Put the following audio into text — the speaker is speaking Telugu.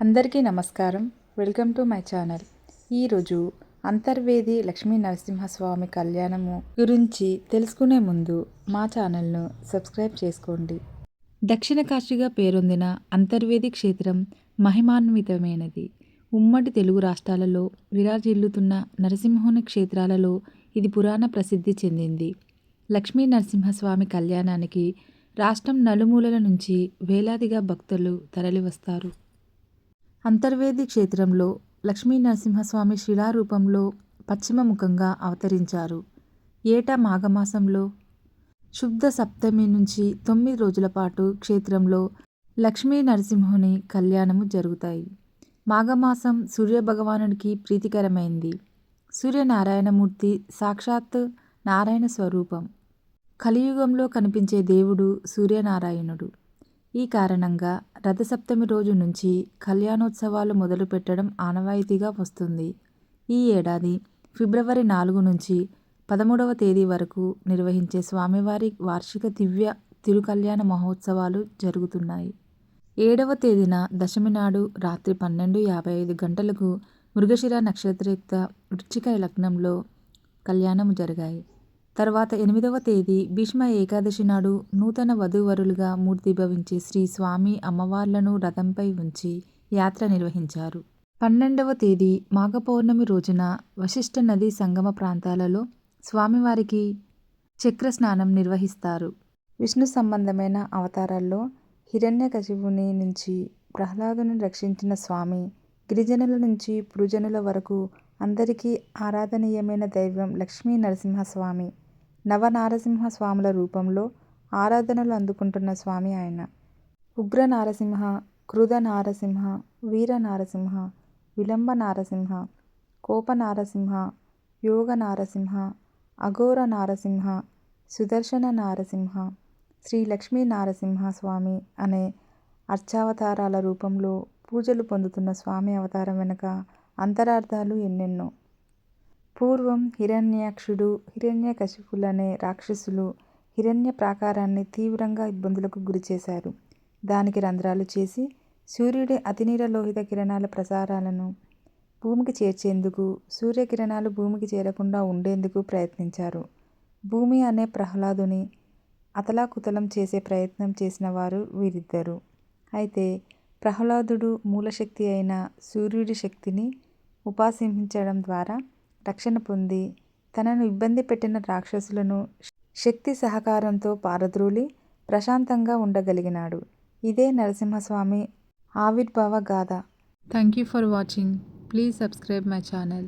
అందరికీ నమస్కారం. Welcome to my channel. ఈరోజు అంతర్వేది లక్ష్మీ నరసింహస్వామి కళ్యాణము గురించి తెలుసుకునే ముందు మా ఛానల్ను సబ్స్క్రైబ్ చేసుకోండి. దక్షిణ కాశీగా పేరొందిన అంతర్వేది క్షేత్రం మహిమాన్వితమైనది. ఉమ్మడి తెలుగు రాష్ట్రాలలో విరాజిల్లుతున్న నరసింహుని క్షేత్రాలలో ఇది పురాణ ప్రసిద్ధి చెందింది. లక్ష్మీ నరసింహస్వామి కళ్యాణానికి రాష్ట్రం నలుమూలల నుంచి వేలాదిగా భక్తులు తరలివస్తారు. అంతర్వేది క్షేత్రంలో లక్ష్మీ నరసింహస్వామి శిలారూపంలో పశ్చిమ ముఖంగా అవతరించారు. ఏటా మాఘమాసంలో? శుద్ధ సప్తమి నుంచి తొమ్మిది రోజుల పాటు క్షేత్రంలో లక్ష్మీ నరసింహుని కళ్యాణము జరుగుతాయి. మాఘమాసం సూర్యభగవానుడికి ప్రీతికరమైంది. సూర్యనారాయణమూర్తి సాక్షాత్ నారాయణ స్వరూపం. కలియుగంలో కనిపించే దేవుడు సూర్యనారాయణుడు. ఈ కారణంగా రథసప్తమి రోజు నుంచి కళ్యాణోత్సవాలు మొదలుపెట్టడం ఆనవాయితీగా వస్తుంది. ఈ ఏడాది ఫిబ్రవరి నాలుగు నుంచి పదమూడవ తేదీ వరకు నిర్వహించే స్వామివారి వార్షిక దివ్య తిరుకల్యాణ మహోత్సవాలు జరుగుతున్నాయి. ఏడవ తేదీన దశమి నాడు రాత్రి పన్నెండు యాభై ఐదు గంటలకు మృగశిర నక్షత్రయుక్త వృచ్చిక లగ్నంలో కళ్యాణం జరిగాయి. తర్వాత ఎనిమిదవ తేదీ భీష్మ ఏకాదశి నాడు నూతన వధూవరులుగా మూర్తిభవించి శ్రీ స్వామి అమ్మవార్లను రథంపై ఉంచి యాత్ర నిర్వహించారు. పన్నెండవ తేదీ మాఘ పౌర్ణమి రోజున వశిష్ఠ నది సంగమ ప్రాంతాలలో స్వామివారికి చక్ర స్నానం నిర్వహిస్తారు. విష్ణు సంబంధమైన అవతారాల్లో హిరణ్యకశివుని నుంచి ప్రహ్లాదుని రక్షించిన స్వామి గిరిజనుల నుంచి పురుజనుల వరకు అందరికీ ఆరాధనీయమైన దైవం లక్ష్మీ నరసింహస్వామి నవనారసింహ స్వాముల రూపంలో ఆరాధనలు అందుకుంటున్న స్వామి ఆయన. ఉగ్ర నారసింహ క్రుద నారసింహ వీర నారసింహ విలంబ నారసింహ కోప నారసింహ యోగ నారసింహ అఘోర నారసింహ సుదర్శన నారసింహ శ్రీ లక్ష్మీ నారసింహ స్వామి అనే అర్చావతారాల రూపంలో పూజలు పొందుతున్న స్వామి అవతారం వెనుక అంతరార్థాలు ఎన్నెన్నో. పూర్వం హిరణ్యాక్షుడు హిరణ్యకశిపులనే రాక్షసులు హిరణ్య ప్రాకారాన్ని తీవ్రంగా ఇబ్బందులకు గురిచేశారు దానికి రంధ్రాలు చేసి సూర్యుడి అతినీలలోహిత కిరణాల ప్రసారాలను భూమికి చేర్చేందుకు సూర్యకిరణాలు భూమికి చేరకుండా ఉండేందుకు ప్రయత్నించారు. భూమి అనే ప్రహ్లాదుని అతలాకుతలం చేసే ప్రయత్నం చేసిన వారు వీరిద్దరు. అయితే ప్రహ్లాదుడు మూలశక్తి అయిన సూర్యుడి శక్తిని ఉపాసించడం ద్వారా రక్షణ పొంది తనను ఇబ్బంది పెట్టిన రాక్షసులను శక్తి సహకారంతో పారద్రోలి ప్రశాంతంగా ఉండగలిగినాడు. ఇదే నరసింహస్వామి ఆవిర్భావ గాథ. Thank you for watching please subscribe my channel